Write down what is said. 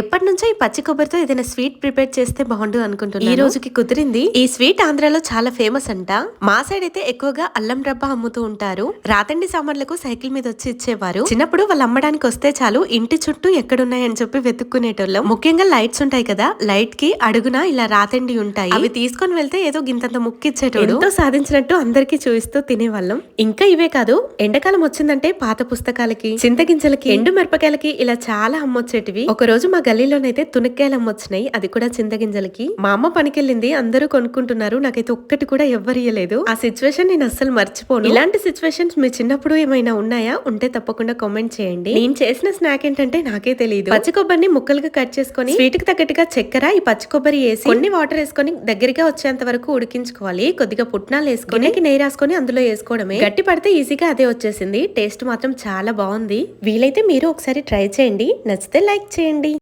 ఎప్పటి నుంచో ఈ పచ్చి కొబ్బరితో ఏదైనా స్వీట్ ప్రిపేర్ చేస్తే బాగుండు అనుకుంటున్నాను. ఈ రోజుకి కుదిరింది. ఈ స్వీట్ ఆంధ్రాలో చాలా ఫేమస్ అంట. మా సైడ్ అయితే ఎక్కువగా అల్లం రబ్బా అమ్ముతూ ఉంటారు. రాతండి సామాన్లకు సైకిల్ మీద వచ్చి ఇచ్చేవారు. చిన్నప్పుడు వాళ్ళు అమ్మడానికి వస్తే చాలు ఇంటి చుట్టూ ఎక్కడున్నాయని చెప్పి వెతుక్కునేటోళ్ళం. ముఖ్యంగా లైట్స్ ఉంటాయి కదా లైట్కి అడుగున ఇలా రాతండి ఉంటాయి. అవి తీసుకొని వెళ్తే ఏదో గింతంత ముక్కిచ్చేటోడు. ఎంతో సాధించినట్టు అందరికీ చూపిస్తూ తినేవాళ్ళం. ఇంకా ఇవే కాదు ఎండాకాలం వచ్చిందంటే పాత పుస్తకాలకి చింతగింజలకి ఎండు మిరపకాయలకి ఇలా చాలా అమ్మొచ్చేటివి. ఒక రోజు మా గల్లీలోనైతే తునక్కాయలు అమ్మొచ్చినాయి. అది కూడా చింతగింజలకి మా అమ్మ పనికెళ్ళింది. అందరూ కొనుక్కుంటున్నారు. నాకైతే ఒక్కటి కూడా ఎవ్వరు ఇయ్యలేదు ఆ సిచ్యువేషన్ నేను అస్సలు మర్చిపోను. ఇలాంటి సిచ్యువేషన్స్ మీ చిన్నప్పుడు ఏమైనా ఉన్నాయా? ఉంటే తప్పకుండా కామెంట్ చేయండి. నేను చేసిన స్నాక్ ఏంటంటే నాకే తెలియదు పచ్చి కొబ్బరిని ముక్కలుగా కట్ చేసుకొని స్వీట్కి తగ్గట్టుగా చక్కెర ఈ పచ్చి కొబ్బరి వేసి కొన్ని వాటర్ వేసుకొని దగ్గరగా వచ్చేంత వరకు ఉడికించుకోవాలి. కొద్దిగా పుట్నాలు వేసుకొని నెయ్యి రాసుకొని అందులో వేసుకోవడమే. గట్టి పడితే ఈజీగా అదే వచ్చేసింది. టేస్ట్ మాత్రం చాలా బాగుంది. వీలైతే మీరు ఒకసారి ట్రై చేయండి. నచ్చితే లైక్ చేయండి.